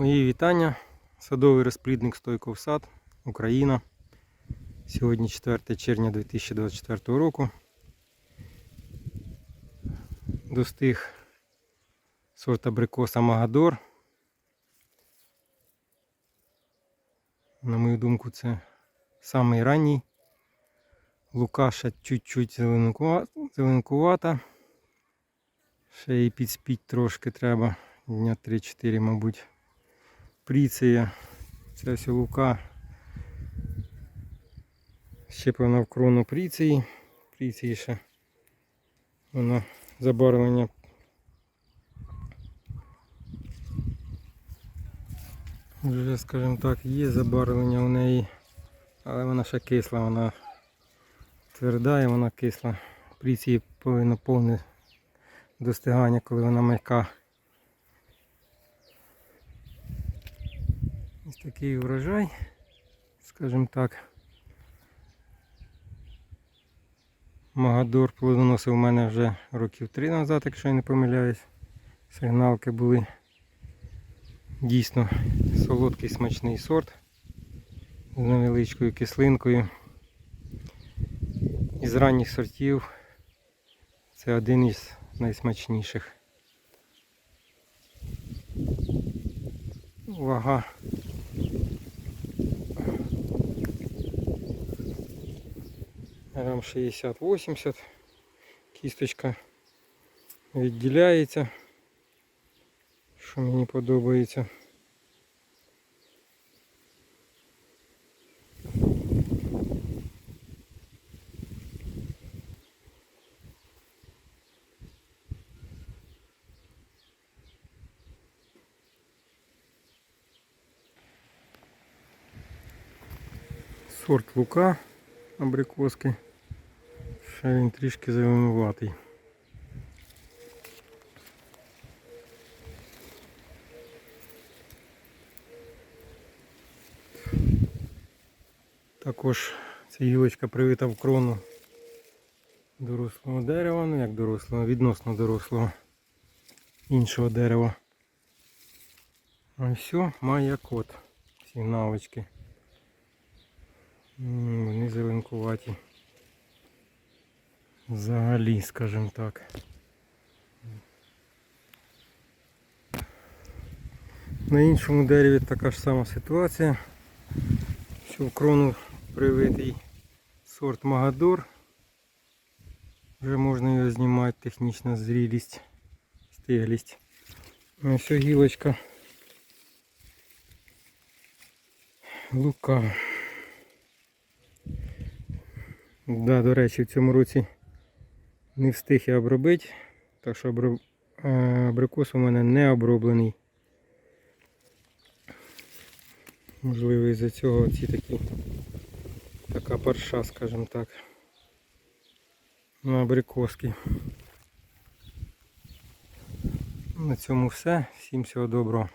Мої вітання. Садовий розплідник Стойков сад, Україна. Сьогодні 4 червня 2024 року. Достиг сорт абрикоса Магадор. На мою думку, це самий ранній. Лукаша чуть-чуть зеленкува- зеленкувата. Ще її підспіть трошки треба. Дня 3-4, мабуть. Пріція. Ця ось лука. Щеплена в крону пріції. Пріції ще. Вона забарвлення. Вже, скажімо так, є забарвлення у неї, але вона ще кисла, вона тверда і вона кисла. Пріції повинно повне достигання, коли вона м'яка. Такий врожай, скажімо так. Магадор плодоносив у мене вже років три назад, якщо я не помиляюсь. Сигналки були дійсно солодкий смачний сорт з невеличкою кислинкою. Із ранніх сортів це один із найсмачніших. Вага грам 60-80. Кісточка відділяється, що мені подобається. Сорт лука абрикоски. Ще він трішки зеленуватий. Також ця гілочка привита в крону дорослого дерева, ну як дорослого, відносно дорослого іншого дерева. А все, має кот. Сигналочки. М, Вони зеленкуваті. Взагалі, скажімо так. На іншому дереві така ж сама ситуація. Що в крону привитий сорт Магадор. Вже можна його знімати, технічна зрілість, стиглість. Ось гілочка. Лука. Да, до речі, в цьому році не встиг я обробити, так що е, абрикос у мене не оброблений. Можливо, із-за цього ці такі така парша, скажімо так. На абрикоски. На цьому все. Всім всього доброго.